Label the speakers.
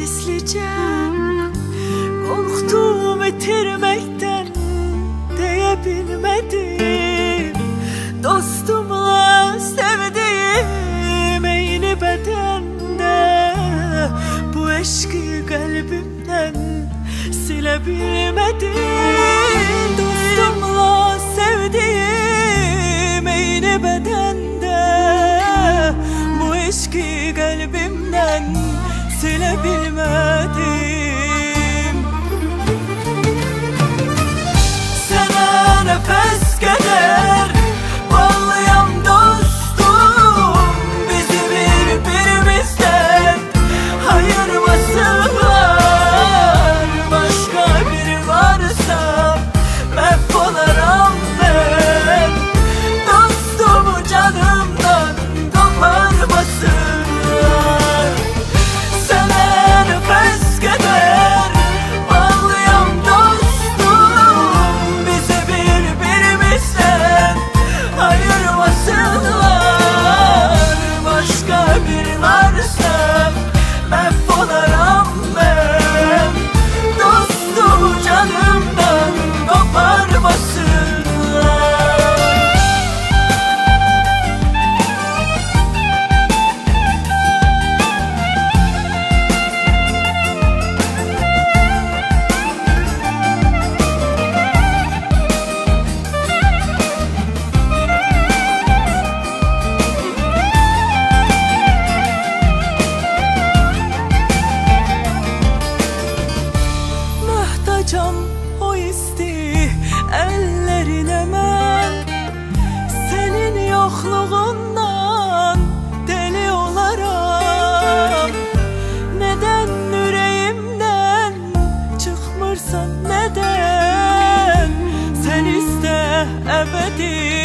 Speaker 1: gizlicem Korktum bitirmekten diyebilmedim. Dostumla sevdiğim aynı bedende Bu aşkı kalbimden silebilmedim. Dostumla sevdiğim aynı bedende Bu aşkı kalbimden silebilmedim yokluğundan deli olaram Neden yüreğimden çıkmırsan neden? Sen iste ebedi